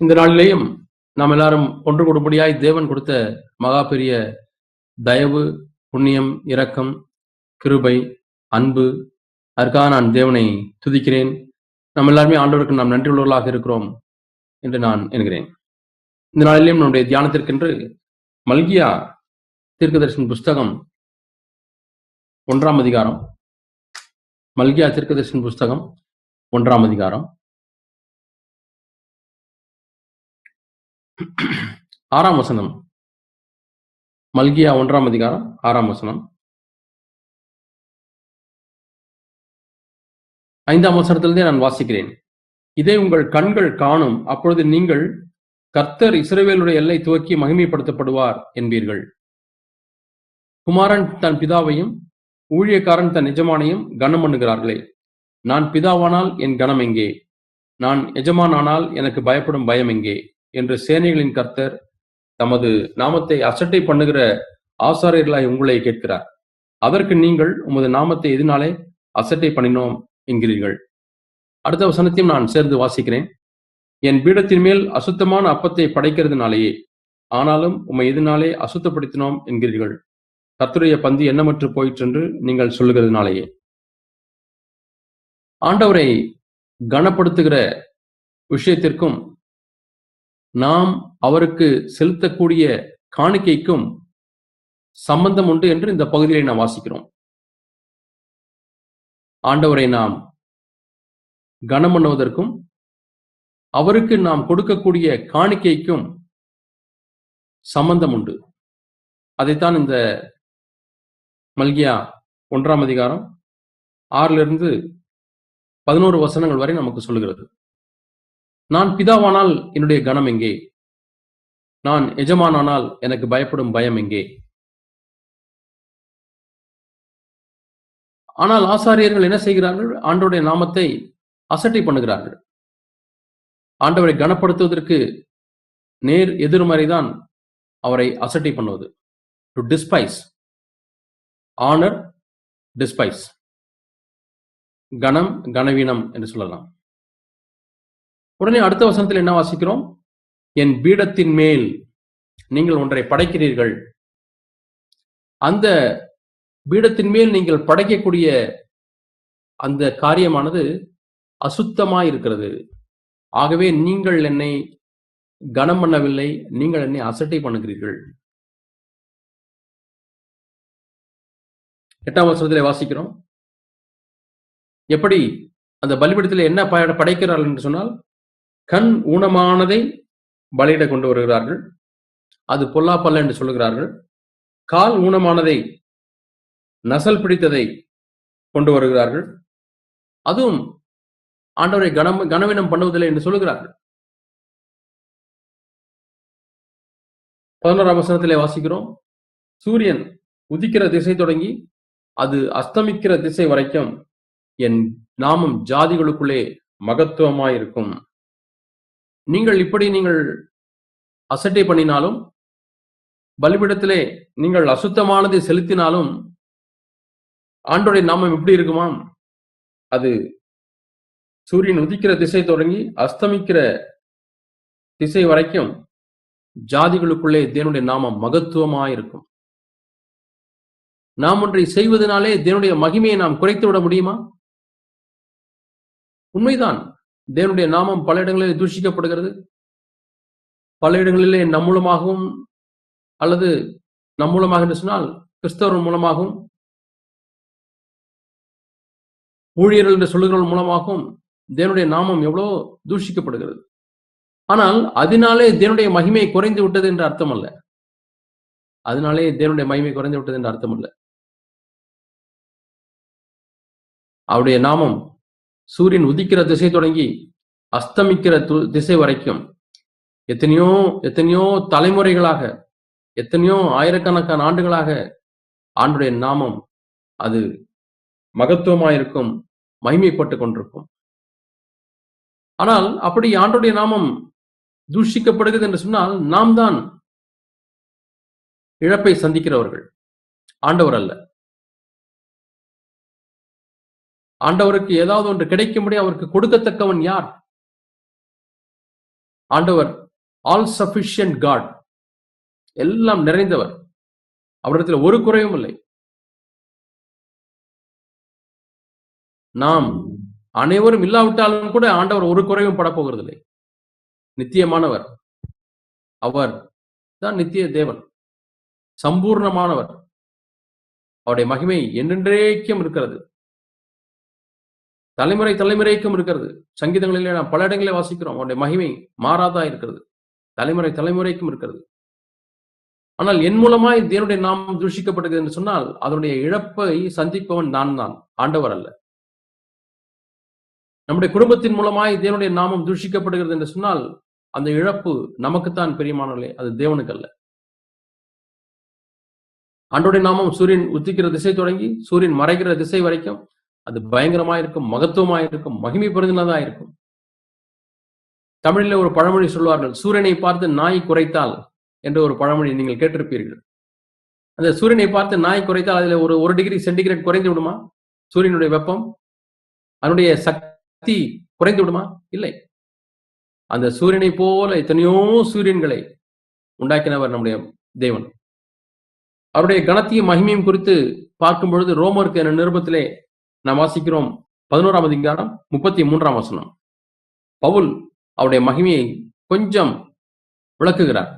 இந்த நாளிலேயும் நாம் எல்லாரும் ஒன்று கொடுப்படியாய் தேவன் கொடுத்த மகா பெரிய தயவு புண்ணியம் இரக்கம் கிருபை அன்பு அதற்காக நான் தேவனை துதிக்கிறேன். நம்ம எல்லாருமே ஆண்டவருக்கு நாம் நன்றி உள்ளவர்களாக இருக்கிறோம் என்று நான் என்கிறேன் இந்த நாளிலேயும் நம்முடைய தியானத்திற்கென்று மல்கியா தீர்க்கதரிசன் புஸ்தகம் ஒன்றாம் அதிகாரம் மல்கியா தீர்க்கதரிசன் புஸ்தகம் ஒன்றாம் அதிகாரம். ஆறாம் வசனம். மல்கியா ஒன்றாம் அதிகாரம் ஆறாம் வசனம். ஐந்தாம் வசனத்திலிருந்தே நான் வாசிக்கிறேன். இதை உங்கள் கண்கள் காணும். அப்பொழுது நீங்கள் கர்த்தர் இஸ்ரேவேலுடைய எல்லை துவக்கி மகிமைப்படுத்தப்படுவார் என்பீர்கள். குமாரன் தன் பிதாவையும் ஊழியக்காரன் தன் எஜமானையும் கனம் பண்ணுகிறார்களே. நான் பிதாவானால் என் கனம் எங்கே? நான் எஜமானானால் எனக்கு பயப்படும் பயம் எங்கே? என்று சேனைகளின் கர்த்தர் தமது நாமத்தை அசட்டை பண்ணுகிற ஆசாரியர்களாய் உங்களை கேட்கிறார். அதற்கு நீங்கள் உமது நாமத்தை எதினாலே அசட்டை பண்ணினோம் என்கிறீர்கள். அடுத்த வசனத்தையும் நான் சேர்ந்து வாசிக்கிறேன். என் பீடத்தின் மேல் அசுத்தமான அப்பத்தை படைக்கிறதுனாலேயே ஆனாலும் உம்மை எதினாலே அசுத்தப்படுத்தினோம் என்கிறீர்கள். கத்துடைய பந்து எண்ணமற்று போயிற்றென்று நீங்கள் சொல்லுகிறதுனாலேயே. ஆண்டவரை கனப்படுத்துகிற விஷயத்திற்கும் நாம் அவருக்கு செலுத்தக்கூடிய காணிக்கைக்கும் சம்பந்தம் உண்டு என்று இந்த பகுதியை நாம் வாசிக்கிறோம். ஆண்டவரை நாம் கனம் பண்ணுவதற்கும் அவருக்கு நாம் கொடுக்கக்கூடிய காணிக்கைக்கும் சம்பந்தம் உண்டு. அதைத்தான் இந்த மல்கியா ஒன்றாம் அதிகாரம் ஆறுல இருந்து பதினோரு வசனங்கள் வரை நமக்கு சொல்லுகிறது. நான் பிதாவானால் என்னுடைய கனம் எங்கே? நான் எஜமானானால் எனக்கு பயப்படும் பயம் எங்கே? ஆனால் ஆசாரியர்கள் என்ன செய்கிறார்கள்? ஆண்டவருடைய நாமத்தை அசட்டை பண்ணுகிறார்கள். ஆண்டவரை கனப்படுத்துவதற்கு நேர் எதிர்மறைதான் அவரை அசட்டை பண்ணுவது. டு டிஸ்பைஸ் ஆனர் டிஸ்பைஸ் கணம் கனவீனம் என்று சொல்லலாம். உடனே அடுத்த வசனத்தில் என்ன வாசிக்கிறோம்? என் பீடத்தின் மேல் நீங்கள் ஒன்றை படைக்கிறீர்கள். அந்த பீடத்தின் மேல் நீங்கள் படைக்கக்கூடிய அந்த காரியமானது அசுத்தமாய் இருக்கிறது ஆகவே நீங்கள் என்னை கனம் பண்ணவில்லை நீங்கள் என்னை அசட்டை பண்ணுகிறீர்கள். எட்டாம் வசனத்திலே வாசிக்கிறோம். எப்படி? அந்த பலிபீடத்தில் என்ன ப- படைக்கிறார்கள் என்று சொன்னால் கண் ஊனமானதை பலியிட கொண்டு வருகிறார்கள். அது பொல்லாப்பல்ல என்று சொல்லுகிறார்கள். கால் ஊனமானதை நசல் பிடித்ததை கொண்டு வருகிறார்கள். அதுவும் ஆண்டவரை கனம் கனவீனம் பண்ணுவதில்லை என்று சொல்லுகிறார்கள். பதினோராம் வசனத்திலே வாசிக்கிறோம். சூரியன் உதிக்கிற திசை தொடங்கி அது அஸ்தமிக்கிற திசை வரைக்கும் என் நாமம் ஜாதிகளுக்குள்ளே மகத்துவமாயிருக்கும். நீங்கள் இப்படி நீங்கள் அசட்டை பண்ணினாலும் பலிபிடத்திலே நீங்கள் அசுத்தமானதை செலுத்தினாலும் ஆண்டோடைய நாமம் எப்படி இருக்குமாம்? அது சூரியன் உதிக்கிற திசை தொடங்கி அஸ்தமிக்கிற திசை வரைக்கும் ஜாதிகளுக்குள்ளே தேவனுடைய நாமம் மகத்துவமாயிருக்கும் நாம் ஒன்றை செய்வதனாலே தேவனுடைய மகிமையை நாம் குறைத்து விட முடியுமா? உண்மைதான். தேவனுடைய நாமம் பல இடங்களில் தூஷிக்கப்படுகிறது. பல இடங்களிலே நம் மூலமாகவும் அல்லது நம் மூலமாக என்று சொன்னால் கிறிஸ்தவர்கள் மூலமாகவும் ஊழியர்கள் என்று சொல்லுகிறவர்கள் மூலமாகவும் தேவனுடைய நாமம் எவ்வளவு தூஷிக்கப்படுகிறது. ஆனால் அதனாலே தேவனுடைய மகிமை குறைந்து விட்டது என்று அர்த்தம் அல்ல அதனாலே தேவனுடைய மகிமை குறைந்து விட்டது என்று அர்த்தம் அல்ல அவருடைய நாமம் சூரியன் உதிக்கிற திசை தொடங்கி அஸ்தமிக்கிற து- திசை வரைக்கும் எத்தனையோ எத்தனையோ தலைமுறைகளாக எத்தனையோ ஆயிரக்கணக்கான ஆண்டுகளாக ஆண்டுடைய நாமம் அது மகத்துவமாயிருக்கும் மகிமைப்பட்டு கொண்டிருக்கும். ஆனால் அப்படி ஆண்டுடைய நாமம் தூஷிக்கப்படுகிறது என்று சொன்னால் நாம் தான் இழப்பை சந்திக்கிறவர்கள். ஆண்டவர் அல்ல. ஆண்டவருக்கு ஏதாவது ஒன்று கிடைக்கும்படி அவருக்கு கொடுக்கத்தக்கவன் யார்? ஆண்டவர் ஆல் சஃபிஷியன்ட் காட் எல்லாம் நிறைந்தவர். அவரிடத்தில் ஒரு குறையும் இல்லை. நாம் அனைவரும் இல்லாவிட்டாலும் கூட ஆண்டவர் ஒரு குறையும் படப்போகிறதில்லை. நித்தியமானவர். அவர் தான் நித்திய தேவன். சம்பூர்ணமானவர். அவருடைய மகிமை என்றென்றேக்கும் இருக்கிறது. தலைமுறை தலைமுறைக்கும் இருக்கிறது. சங்கீதங்களிலே நாம் பல இடங்களிலே வாசிக்கிறோம். அவருடைய மகிமை மாறாதா இருக்கிறது. தலைமுறை தலைமுறைக்கும் இருக்கிறது. ஆனால் என் மூலமாய் தேவனுடைய நாம் தூஷிக்கப்படுகிறது என்று சொன்னால் அதனுடைய இழப்பை சந்திப்பவன் நான் தான். ஆண்டவர் அல்ல. நம்முடைய குடும்பத்தின் மூலமாய் தேவனுடைய நாமம் தூஷிக்கப்படுகிறது என்று சொன்னால் அந்த இழப்பு நமக்குத்தான் பெரியமானவர்களே அது தேவனுக்கு அல்ல. ஆண்டோடைய நாமம் சூரியன் உத்திக்கிற திசை தொடங்கி சூரியன் மறைகிற திசை வரைக்கும் அது பயங்கரமா இருக்கும் மகத்துவமா இருக்கும் மகிமை பெருந்தினதா இருக்கும் தமிழில் ஒரு பழமொழி சொல்வார்கள் சூரியனை பார்த்து நாய் குறைத்தால் என்ற ஒரு பழமொழி நீங்கள் கேட்டிருப்பீர்கள். அந்த சூரியனை பார்த்து நாய் குறைத்தால் அதில் ஒரு ஒரு டிகிரி சென்டிகிரேட் குறைந்து விடுமா? சூரியனுடைய வெப்பம்? அதனுடைய சக்தி குறைந்து விடுமா? இல்லை. அந்த சூரியனை போல எத்தனையோ சூரியன்களை உண்டாக்கினவர் நம்முடைய தேவன். அவருடைய கணத்தையும் மகிமையும் குறித்து பார்க்கும் பொழுது ரோமருக்கு என நிருபத்திலே நாம் வாசிக்கிறோம் பதினோராம் அதிகாரம் முப்பத்தி மூன்றாம் வசனம். பவுல் அவருடைய மகிமையை கொஞ்சம் விளக்குகிறார்.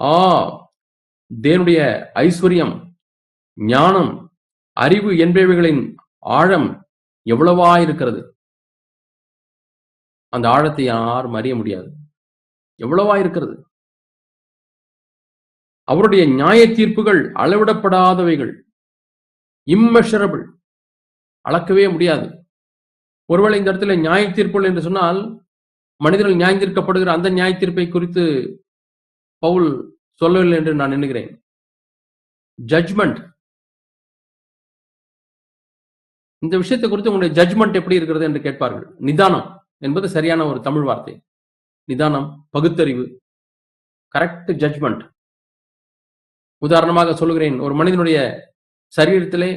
ஆ தேவனுடைய ஐஸ்வர்யம் ஞானம் அறிவு என்பவைகளின் ஆழம் எவ்வளவா இருக்கிறது அந்த ஆழத்தை யாரும் அறிய முடியாது. எவ்வளவா இருக்கிறது அவருடைய நியாய தீர்ப்புகள் அளவிடப்படாதவைகள். இம்மெஷரபிள் அளக்கவே முடியாது. ஒருவேளை இந்த இடத்துல நியாய தீர்ப்புகள் என்று சொன்னால் மனிதர்கள் நியாயம் தீர்க்கப்படுகிற அந்த நியாய தீர்ப்பை குறித்து பவுல் சொல்லவில்லை என்று நான் எண்ணுகிறேன். ஜட்ஜ்மெண்ட் இந்த விஷயத்தை குறித்து உங்களுடைய ஜட்ஜ்மெண்ட் எப்படி இருக்கிறது என்று கேட்பார்கள். நிதானம் என்பது சரியான ஒரு தமிழ் வார்த்தை. நிதானம் பகுத்தறிவு கரெக்ட் ஜட்ஜ்மெண்ட் உதாரணமாக சொல்லுகிறேன் ஒரு மனிதனுடைய சரீரத்திலே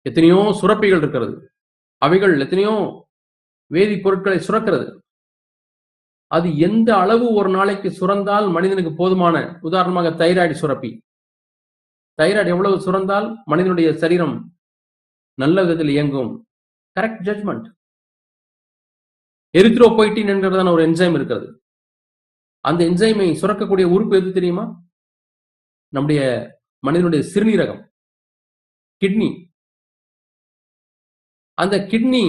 எத்தனையோ சுரப்பிகள் இருக்கிறது. அவைகள் எத்தனையோ வேதிப்பொருட்களை சுரக்கிறது. அது எந்த அளவு ஒரு நாளைக்கு சுரந்தால் மனிதனுக்கு போதுமான உதாரணமாக தைராய்டு சுரப்பி. தைராய்டு எவ்வளவு சுரந்தால் மனிதனுடைய சரீரம் நல்ல விதத்தில் இயங்கும். கரெக்ட் ஜட்மெண்ட் எரித்ரோபொய்டின் என்கிறதான ஒரு என்சைம் இருக்கிறது. அந்த என்சைமை சுரக்கக்கூடிய உறுப்பு எது தெரியுமா? நம்முடைய மனிதனுடைய சிறுநீரகம். கிட்னி அந்த கிட்னி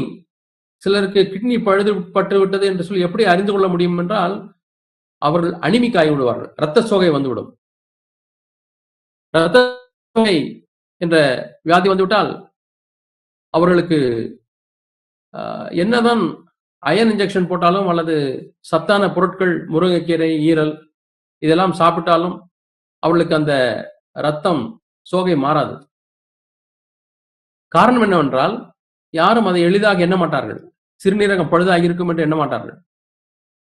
சிலருக்கு கிட்னி பழுது பட்டு விட்டது என்று சொல்லி எப்படி அறிந்து கொள்ள முடியும் என்றால் அவர்கள் அனிமிக் ஆகி விடுவார்கள். இரத்த சோகை வந்துவிடும். இரத்த சோகை என்ற வியாதி வந்துவிட்டால் அவர்களுக்கு என்னதான் அயன் இன்ஜெக்ஷன் போட்டாலும் அல்லது சத்தான பொருட்கள் முருங்கைக்கீரை ஈரல் இதெல்லாம் சாப்பிட்டாலும் அவர்களுக்கு அந்த ரத்தம் சோகை மாறாது. காரணம் என்னவென்றால் யாரும் அதை எளிதாக எண்ண மாட்டார்கள். சிறுநீரகம் பழுதாகி இருக்கும் என்று எண்ண மாட்டார்கள்.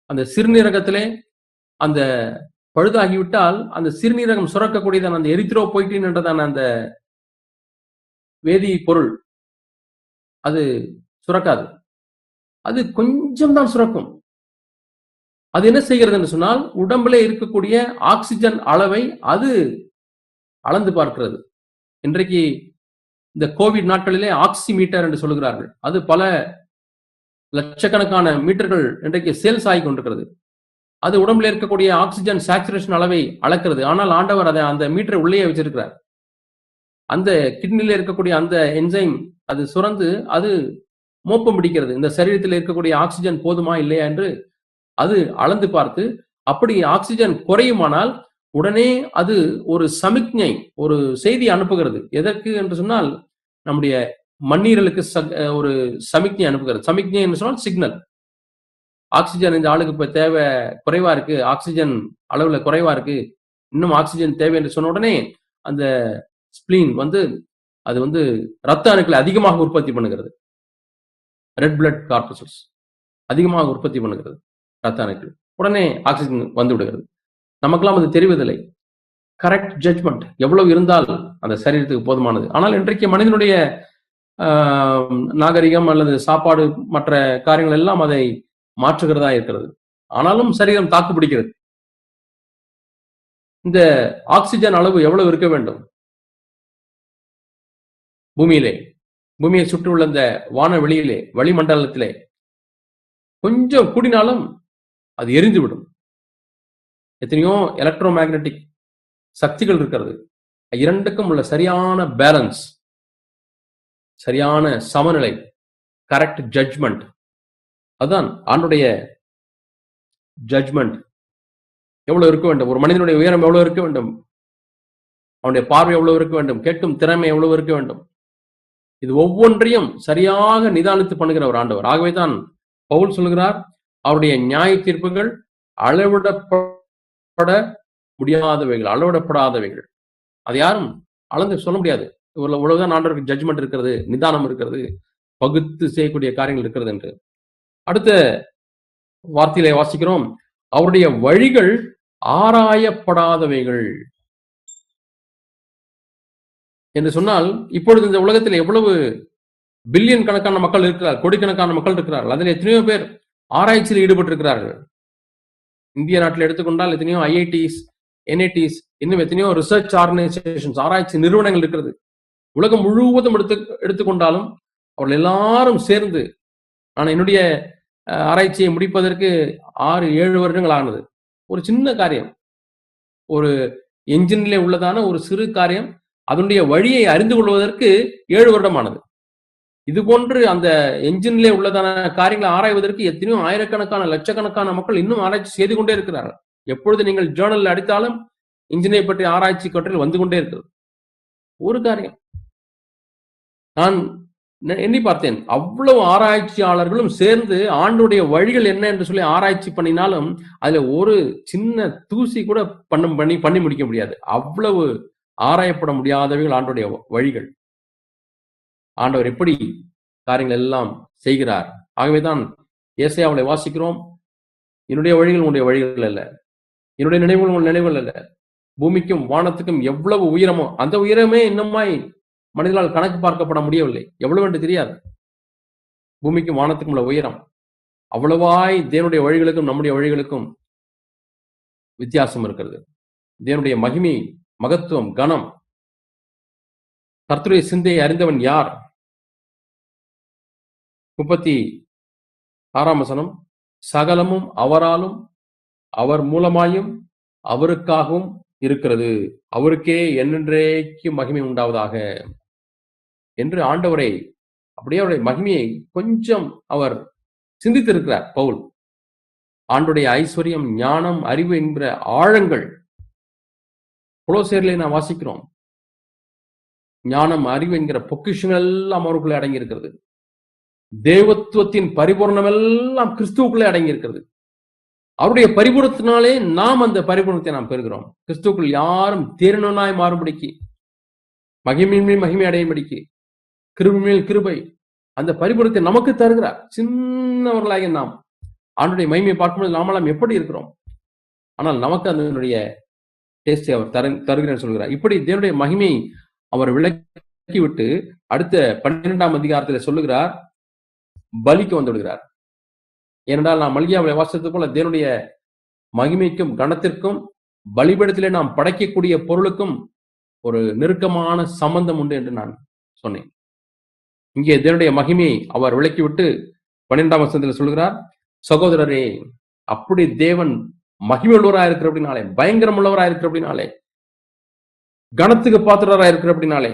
அந்த சிறுநீரகத்திலே அந்த பழுதாகிவிட்டால் அந்த சிறுநீரகம் சுரக்கக்கூடியதான அந்த எரித்ரோ போயிட்டின் என்றதான அந்த வேதி பொருள் அது சுரக்காது. அது கொஞ்சம் தான் சுரக்கும். அது என்ன செய்கிறது என்று சொன்னால் உடம்புல இருக்கக்கூடிய ஆக்சிஜன் அளவை அது அளந்து பார்க்கிறது. இன்றைக்கு இந்த கோவிட் நாட்களிலே ஆக்சி மீட்டர் என்று சொல்லுகிறார்கள். அது பல லட்சக்கணக்கான மீட்டர்கள் இன்றைக்கு சேல்ஸ் ஆகி கொண்டிருக்கிறது. அது உடம்புல இருக்கக்கூடிய ஆக்சிஜன் சாச்சுரேஷன் அளவை அளக்கிறது. ஆனால் ஆண்டவர் அதை அந்த மீட்டரை உள்ளே வச்சிருக்கிறார். அந்த கிட்னில இருக்கக்கூடிய அந்த என்சைம் அது சுரந்து அது மோப்பம் பிடிக்கிறது. இந்த சரீரத்தில் இருக்கக்கூடிய ஆக்சிஜன் போதுமா இல்லையா என்று அது அளந்து பார்த்து அப்படி ஆக்சிஜன் குறையுமானால் உடனே அது ஒரு சமிக்ஞை ஒரு செய்தி அனுப்புகிறது. எதற்கு என்று சொன்னால் நம்முடைய மண்ணீரலுக்கு ஒரு சமிக்ஞை அனுப்புகிறது. சமிக்ஞை என்று சொன்னால் சிக்னல் ஆக்சிஜன் இந்த ஆளுக்கு இப்ப தேவை குறைவா இருக்கு. ஆக்சிஜன் அளவுல குறைவா இருக்கு. இன்னும் ஆக்சிஜன் தேவை என்று சொன்ன உடனே அந்த ஸ்பிளீன் வந்து அது வந்து ரத்த அணுக்களை அதிகமாக உற்பத்தி பண்ணுகிறது. ரெட் பிளட் கார்பசல்ஸ் அதிகமாக உற்பத்தி பண்ணுகிறது ரத்த அணுக்கள். உடனே ஆக்சிஜன் வந்து விடுகிறது. நமக்கெல்லாம் அது தெரிவதில்லை. கரெக்ட் ஜட்மெண்ட் எவ்வளவு இருந்தால் அந்த சரீரத்துக்கு போதுமானது. ஆனால் இன்றைக்கு மனிதனுடைய நாகரிகம் அல்லது சாப்பாடு மற்ற காரியங்கள் எல்லாம் அதை மாற்றுகிறதா இருக்கிறது. ஆனாலும் சரீரம் தாக்கு பிடிக்கிறது. இந்த ஆக்சிஜன் அளவு எவ்வளவு இருக்க வேண்டும்? பூமியிலே. பூமியை சுற்றியுள்ள இந்த வானவெளியிலே வளிமண்டலத்திலே. கொஞ்சம் கூடினாலும் அது எரிந்து விடும் எத்தனையோ எலக்ட்ரோ மேக்னட்டிக் சக்திகள் இருக்கிறது. இரண்டுக்கும் உள்ள சரியான பேலன்ஸ் சரியான சமநிலை கரெக்ட் ஜட்ஜ்மெண்ட் அதுதான் ஆண்டுடைய ஜட்ஜ்மெண்ட் எவ்வளவு இருக்க வேண்டும்? ஒரு மனிதனுடைய உயரம் எவ்வளவு இருக்க வேண்டும்? அவனுடைய பார்வை எவ்வளவு இருக்க வேண்டும்? கேட்கும் திறமை எவ்வளவு இருக்க வேண்டும்? இது ஒவ்வொன்றையும் சரியாக நிதானித்து பண்ணுகிற ஒரு ஆண்டவர். ஆகவே தான் பவுல் சொல்கிறார் அவருடைய நியாய தீர்ப்புகள் அளவிடப்பட முடியாதவைகள் அளவிடப்படாதவைகள். அது யாரும் அளந்து சொல்ல முடியாது. இவ்வளவு இவ்வளவுதான் ஆண்டவருக்கு ஜட்ஜ்மெண்ட் இருக்கிறது நிதானம் இருக்கிறது பகுத்து செய்யக்கூடிய காரியங்கள் இருக்கிறது என்று. அடுத்த வார்த்தையிலே வாசிக்கிறோம். அவருடைய வழிகள் ஆராயப்படாதவைகள். என்று சொன்னால் இப்பொழுது இந்த உலகத்தில் எவ்வளவு பில்லியன் கணக்கான மக்கள் இருக்கிறார் கோடிக்கணக்கான மக்கள் இருக்கிறார்கள் அதில் எத்தனையோ பேர் ஆராய்ச்சியில் ஈடுபட்டிருக்கிறார்கள். இந்திய நாட்டில் எடுத்துக்கொண்டால் எத்தனையோ ஐஐடிஸ் என்ஐடிஸ் இன்னும் எத்தனையோ ரிசர்ச் ஆர்கனைசேஷன்ஸ் ஆராய்ச்சி நிறுவனங்கள் இருக்கிறது. உலகம் முழுவதும் எடுத்து எடுத்துக்கொண்டாலும் அவர்கள் எல்லாரும் சேர்ந்து நான் என்னுடைய ஆராய்ச்சியை முடிப்பதற்கு ஆறு ஏழு வருடங்கள் ஆனது. ஒரு சின்ன காரியம். ஒரு என்ஜின்ல உள்ளதான ஒரு சிறு காரியம் அதனுடைய வழியை அறிந்து கொள்வதற்கு ஏழு வருடமானது இது போன்று அந்த என்ஜின்ல உள்ளதான காரியங்களை ஆராய்வதற்கு எத்தனையோ ஆயிரக்கணக்கான லட்சக்கணக்கான மக்கள் இன்னும் ஆராய்ச்சி செய்து கொண்டே இருக்கிறார்கள். எப்பொழுது நீங்கள் ஜேர்னல் அடித்தாலும் இன்ஜினியர் பற்றி ஆராய்ச்சி கட்டுரையில் வந்து கொண்டே இருக்கிறது. ஒரு காரியம். நான் எண்ணி பார்த்தேன். அவ்வளவு ஆராய்ச்சியாளர்களும் சேர்ந்து ஆண்டுடைய வழிகள் என்ன என்று சொல்லி ஆராய்ச்சி பண்ணினாலும் அதுல ஒரு சின்ன தூசி கூட பண்ண பண்ணி பண்ணி முடிக்க முடியாது. அவ்வளவு ஆராயப்பட முடியாதவைகள் ஆண்டுடைய வழிகள். ஆண்டவர் எப்படி காரியங்கள் எல்லாம் செய்கிறார்? ஆகவேதான் ஏசையாவளை வாசிக்கிறோம். என்னுடைய வழிகள் உன்னுடைய வழிகள் அல்ல. என்னுடைய நினைவுகள் உங்கள் நினைவுகள் அல்ல. பூமிக்கும் வானத்துக்கும் எவ்வளவு உயரமோ அந்த உயரமே இன்னுமாய் மனிதனால் கணக்கு பார்க்கப்பட முடியவில்லை. எவ்வளவு என்று தெரியாது. பூமிக்கும் வானத்துக்கும் உள்ள உயரம். அவ்வளவாய் தேவனுடைய வழிகளுக்கும் நம்முடைய வழிகளுக்கும் வித்தியாசம் இருக்கிறது. தேவனுடைய மகிமை மகத்துவம் கனம். கர்த்தருடைய சிந்தையை அறிந்தவன் யார்? முப்பத்தி ஆறாம் வசனம் சகலமும் அவராலும் அவர் மூலமாயும் அவருக்காகவும் இருக்கிறது. அவருக்கே என்றென்றைக்கு மகிமை உண்டாவதாக. என்று ஆண்டவரை அப்படியே அவருடைய மகிமையை கொஞ்சம் அவர் சிந்தித்திருக்கிறார் பவுல். ஆண்டுடைய ஐஸ்வர்யம் ஞானம் அறிவு என்கிற ஆழங்கள். புலோசேரிலே நான் வாசிக்கிறோம். ஞானம் அறிவு என்கிற பொக்கிஷங்கள் எல்லாம் அவருக்குள்ளே அடங்கி இருக்கிறது தேவத்துவத்தின் பரிபூர்ணம் எல்லாம் கிறிஸ்துவுக்குள்ளே அடங்கி இருக்கிறது அவருடைய பரிபூரணத்தினாலே நாம் அந்த பரிபூரணத்தை நாம் பெறுகிறோம். கிறிஸ்துக்குள் யாரும் தேர்னனாய் மாறும்படிக்கு மகிமை மேல் மகிமை அடையும்படிக்கு கிருபை மேல் கிருபை அந்த பரிபூரணத்தை நமக்கு தருகிறார். சின்னவர்களாகிய நாம் அவனுடைய மகிமையை பார்க்கும்போது நாமெல்லாம் எப்படி இருக்கிறோம்? ஆனால் நமக்கு அதனுடைய டேஸ்டை அவர் தரு தருகிறேன் சொல்கிறார். இப்படி தேவனுடைய மகிமை அவர் விளக்கி விட்டு அடுத்த பன்னிரெண்டாம் அதிகாரத்தில் சொல்லுகிறார் பலிக்கு வந்து விடுகிறார் ஏனென்றால் நாம் மல்கியாவை வாசித்தது போல தேவனுடைய மகிமைக்கும் கணத்திற்கும் பலிபடத்திலே நாம் படைக்கக்கூடிய பொருளுக்கும் ஒரு நெருக்கமான சம்பந்தம் உண்டு என்று நான் சொன்னேன். இங்கே தேவனுடைய மகிமையை அவர் விளக்கிவிட்டு பன்னிரெண்டாம் வசனத்தில் சொல்கிறார் சகோதரரே அப்படி தேவன் மகிமை உள்ளவராக இருக்கிற அப்படின்னாலே பயங்கரம் உள்ளவராக இருக்கிற அப்படின்னாலே கணத்துக்கு பாத்திரராக இருக்கிற அப்படின்னாலே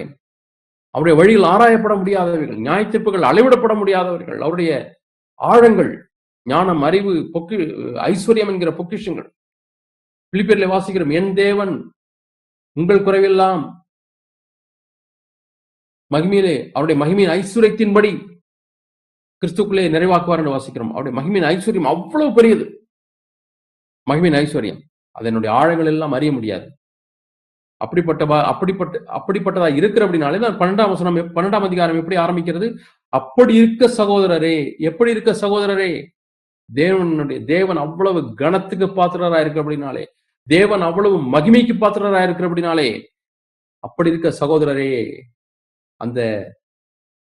அவருடைய வழியில் ஆராயப்பட முடியாதவர்கள் நியாயத்திற்புகள் அளவிடப்பட முடியாதவர்கள் அவருடைய ஆழங்கள் ஞானம் அறிவு பொக்கு ஐஸ்வர்யம் என்கிற பொக்கிஷங்கள். பிலிப்பியர்ல வாசிக்கிறோம் என் தேவன் உங்கள் குறைவெல்லாம் மகிமையிலே அவருடைய மகிமையின் ஐஸ்வர்யத்தின்படி கிறிஸ்துக்குள்ளே நிறைவாக்குவார் என்று வாசிக்கிறோம். அவருடைய மகிமையின் ஐஸ்வர்யம் அவ்வளவு பெரியது. மகிமையின் ஐஸ்வர்யம். அதனுடைய ஆழங்கள் எல்லாம் அறிய முடியாது. அப்படிப்பட்ட அப்படிப்பட்ட அப்படிப்பட்டதா இருக்கிற அப்படின்னாலே நான் பன்னெண்டாம் வசனம் பன்னெண்டாம் அதிகாரம் எப்படி ஆரம்பிக்கிறது? அப்படி இருக்க சகோதரரே எப்படி இருக்க சகோதரரே தேவனுடைய தேவன் அவ்வளவு கணத்துக்கு பாத்திரரா இருக்கு அப்படின்னாலே தேவன் அவ்வளவு மகிமைக்கு பாத்திரரா இருக்கிற அப்படின்னாலே அப்படி இருக்க சகோதரரே அந்த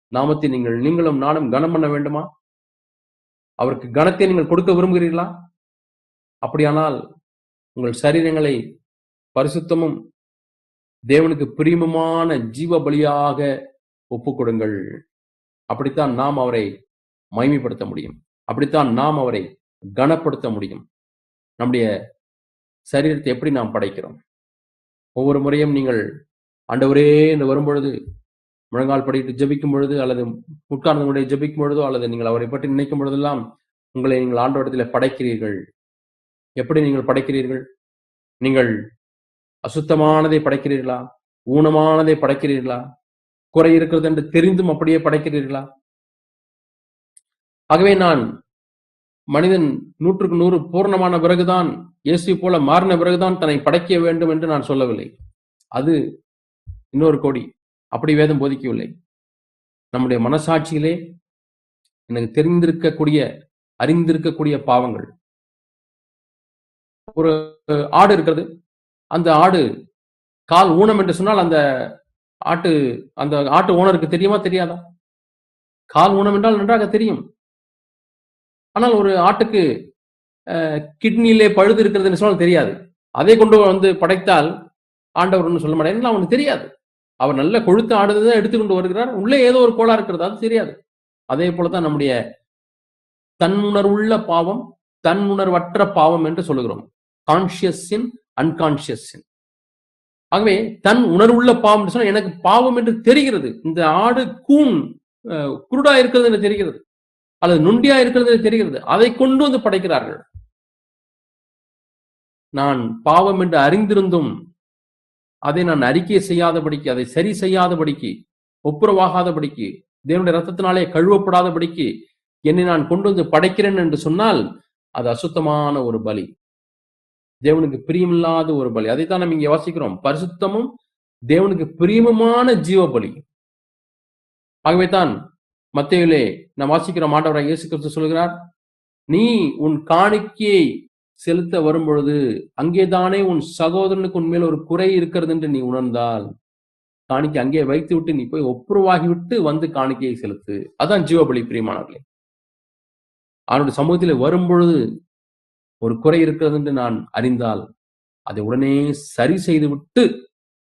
நாமத்தை நீங்கள் நீங்களும் நானும் கனம் பண்ண வேண்டுமா? அவருக்கு கனத்தை நீங்கள் கொடுக்க விரும்புகிறீர்களா? அப்படியானால் உங்கள் சரீரங்களை பரிசுத்தமும் தேவனுக்கு பிரியமுமான ஜீவ பலியாக ஒப்புக்கொடுங்கள். அப்படித்தான் நாம் அவரை மகிமைப்படுத்த முடியும். அப்படித்தான் நாம் அவரை கனப்படுத்த முடியும். நம்முடைய சரீரத்தை எப்படி நாம் படைக்கிறோம்? ஒவ்வொரு முறையும் நீங்கள் ஆண்டவரே என்று வரும்பொழுது முழங்கால் படிட்டு ஜபிக்கும் பொழுது அல்லது உட்கார்ந்து கொண்டே ஜெபிக்கும் பொழுதோ அல்லது நீங்கள் அவரை பற்றி நினைக்கும் பொழுதெல்லாம் உங்களை நீங்கள் ஆண்டவரத்தில் படைக்கிறீர்கள். எப்படி நீங்கள் படைக்கிறீர்கள்? நீங்கள் அசுத்தமானதை படைக்கிறீர்களா? ஊனமானதை படைக்கிறீர்களா? குறை இருக்கிறது என்று தெரிந்தும் அப்படியே படைக்கிறீர்களா? ஆகவே நான் மனிதன் நூற்றுக்கு நூறு பூர்ணமான பிறகுதான் இயேசு போல மாறின பிறகுதான் தன்னை படைக்க வேண்டும் என்று நான் சொல்லவில்லை. அது இன்னொரு கோடி. அப்படி வேதம் போதிக்கவில்லை. நம்முடைய மனசாட்சியிலே எனக்கு தெரிந்திருக்கக்கூடிய அறிந்திருக்கக்கூடிய பாவங்கள். ஒரு ஆடு இருக்கிறது. அந்த ஆடு கால் ஊனம் என்று சொன்னால் அந்த ஆட்டு அந்த ஆட்டு ஓனருக்கு தெரியுமா தெரியாதா? கால் ஊனம் என்றால் நன்றாக தெரியும். ஆனால் ஒரு ஆட்டுக்கு கிட்னியிலே பழுது இருக்கிறதுன்னு சொன்னால் தெரியாது. அதை கொண்டு வந்து படைத்தால் ஆண்டவர் ஒன்றும் சொல்ல மாட்டேன் அவனுக்கு தெரியாது. அவர் நல்ல கொழுத்து ஆடுதான் எடுத்துக்கொண்டு வருகிறார். உள்ளே ஏதோ ஒரு கோளா இருக்கிறது அது தெரியாது. அதே போலதான் நம்முடைய தன்னுணர்வுள்ள பாவம் தன்னுணர்வற்ற பாவம் என்று சொல்லுகிறோம். கான்சியஸ் சின் அன்கான்சியஸ் சின் ஆகவே தன் உணர்வுள்ள பாவம் என்று சொன்னால் எனக்கு பாவம் என்று தெரிகிறது. இந்த ஆடு கூன் குருடா இருக்கிறது என்று தெரிகிறது. அல்லது நுண்டியா இருக்கிறது தெரிகிறது. அதை கொண்டு வந்து படைக்கிறார்கள். நான் பாவம் என்று அறிந்திருந்தும் அதை நான் அறிக்கை செய்யாதபடிக்கு அதை சரி செய்யாதபடிக்கு ஒப்புரவாகாதபடிக்கு தேவனுடைய ரத்தத்தினாலே கழுவப்படாதபடிக்கு என்னை நான் கொண்டு வந்து படைக்கிறேன் என்று சொன்னால் அது அசுத்தமான ஒரு பலி. தேவனுக்கு பிரியமில்லாத ஒரு பலி. அதைத்தான் நம்ம இங்க வாசிக்கிறோம். பரிசுத்தமும் தேவனுக்கு பிரியமுமான ஜீவ பலி ஆகவே தான் மத்தியிலே நாம் வாசிக்கிற மாட்டவராக இயேசு கிறிஸ்து சொல்கிறார் நீ உன் காணிக்கையை செலுத்த வரும்பொழுது அங்கேதானே உன் சகோதரனுக்கு உன்மேல் ஒரு குறை இருக்கிறது என்று நீ உணர்ந்தால் காணிக்கை அங்கே வைத்து விட்டு நீ போய் ஒப்புரவாகி விட்டு வந்து காணிக்கையை செலுத்து. அதான் ஜீவபலி பிரியமானவர்களே. அவனுடைய சமூகத்தில் வரும்பொழுது ஒரு குறை இருக்கிறது என்று நான் அறிந்தால் அதை உடனே சரி செய்து விட்டு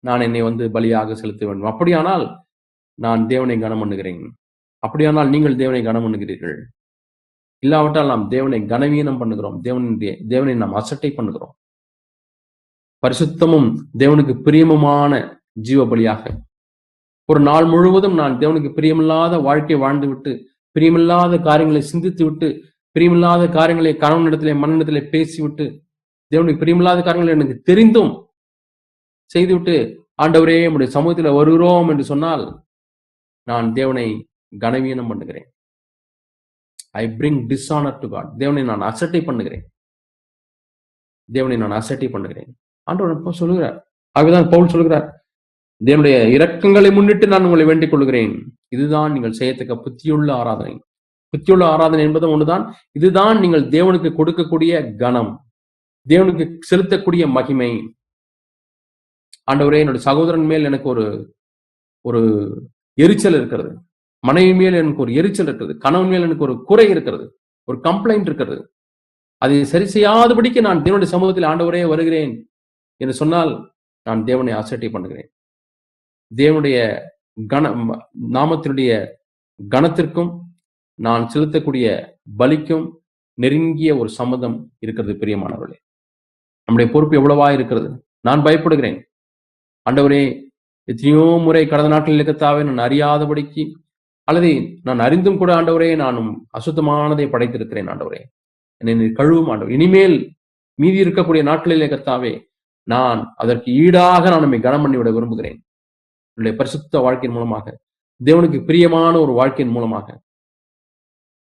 நான் என்னை வந்து பலியாக செலுத்த வேண்டும். அப்படியானால் நான் தேவனை கனம் பண்ணுகிறேன் அப்படியானால் நீங்கள் தேவனை கனம் பண்ணுகிறீர்கள். இல்லாவிட்டால் நாம் தேவனை கனவீனம் பண்ணுகிறோம். தேவனுடைய தேவனை நாம் அசட்டை பண்ணுகிறோம். பரிசுத்தமும் தேவனுக்கு பிரியமுமான ஜீவ பலியாக ஒரு நாள் முழுவதும் நான் தேவனுக்கு பிரியமில்லாத வாழ்க்கை வாழ்ந்து விட்டு பிரியமில்லாத காரியங்களை சிந்தித்து விட்டு பிரியமில்லாத காரியங்களை கணவனிடத்திலே மண்ணிடத்திலே பேசிவிட்டு தேவனுக்கு பிரியமில்லாத காரியங்களை எனக்கு தெரிந்தும் செய்துவிட்டு ஆண்டவரே நம்முடைய சமூகத்தில் வருகிறோம் என்று சொன்னால் நான் தேவனை கனவீனம் பண்ணுகிறேன். I bring dishonour to God தேவனை நான் அசட்டை பண்ணுகிறேன். தேவனை நான் அசட்டை பண்ணுகிறேன். ஆண்டவர் சொல்லுகிறார். ஆகவேதான் பவுல் சொல்கிறார் தேவனுடைய இரக்கங்களை முன்னிட்டு நான் உங்களை வேண்டிக் கொள்கிறேன் இதுதான் நீங்கள் செய்யத்தக்க புத்தியுள்ள ஆராதனை. புத்தியுள்ள ஆராதனை என்பதும் ஒன்றுதான் இதுதான் நீங்கள் தேவனுக்கு கொடுக்கக்கூடிய கணம் தேவனுக்கு செலுத்தக்கூடிய மகிமை. ஆண்டவரே என்னுடைய சகோதரன் மேல் எனக்கு ஒரு ஒரு எரிச்சல் இருக்கிறது. மனைவி மேல் எனக்கு ஒரு எரிச்சல் இருக்கிறது கணவன் மேல் எனக்கு ஒரு குறை இருக்கிறது ஒரு கம்ப்ளைண்ட் இருக்கிறது. அதை சரி செய்யாதபடிக்கு நான் தேவனுடைய சமூகத்தில் ஆண்டவரே வருகிறேன் என்று சொன்னால் நான் தேவனை அசட்டை பண்ணுகிறேன். தேவனுடைய கன நாமத்தினுடைய கணத்திற்கும் நான் செலுத்தக்கூடிய பலிக்கும் நெருங்கிய ஒரு சம்மதம் இருக்கிறது பிரியமானவர்களே. நம்முடைய பொறுப்பு எவ்வளவா இருக்கிறது? நான் பயப்படுகிறேன். ஆண்டவரே எத்தனையோ முறை கடந்த நாட்களில் இருக்கத்தாவே நான் அறியாதபடிக்கு அல்லது நான் அறிந்தும் கூட ஆண்டவரே நானும் அசுத்தமானதை படைத்திருக்கிறேன் ஆண்டவரே. என்னை கழுவும் ஆண்டவர். இனிமேல் மீதி இருக்கக்கூடிய நாட்களிலே கத்தாவே நான் அதற்கு ஈடாக நான் நம்மை கனம் பண்ணிவிட விரும்புகிறேன். என்னுடைய பரிசுத்த வாழ்க்கையின் மூலமாக தேவனுக்கு பிரியமான ஒரு வாழ்க்கையின் மூலமாக.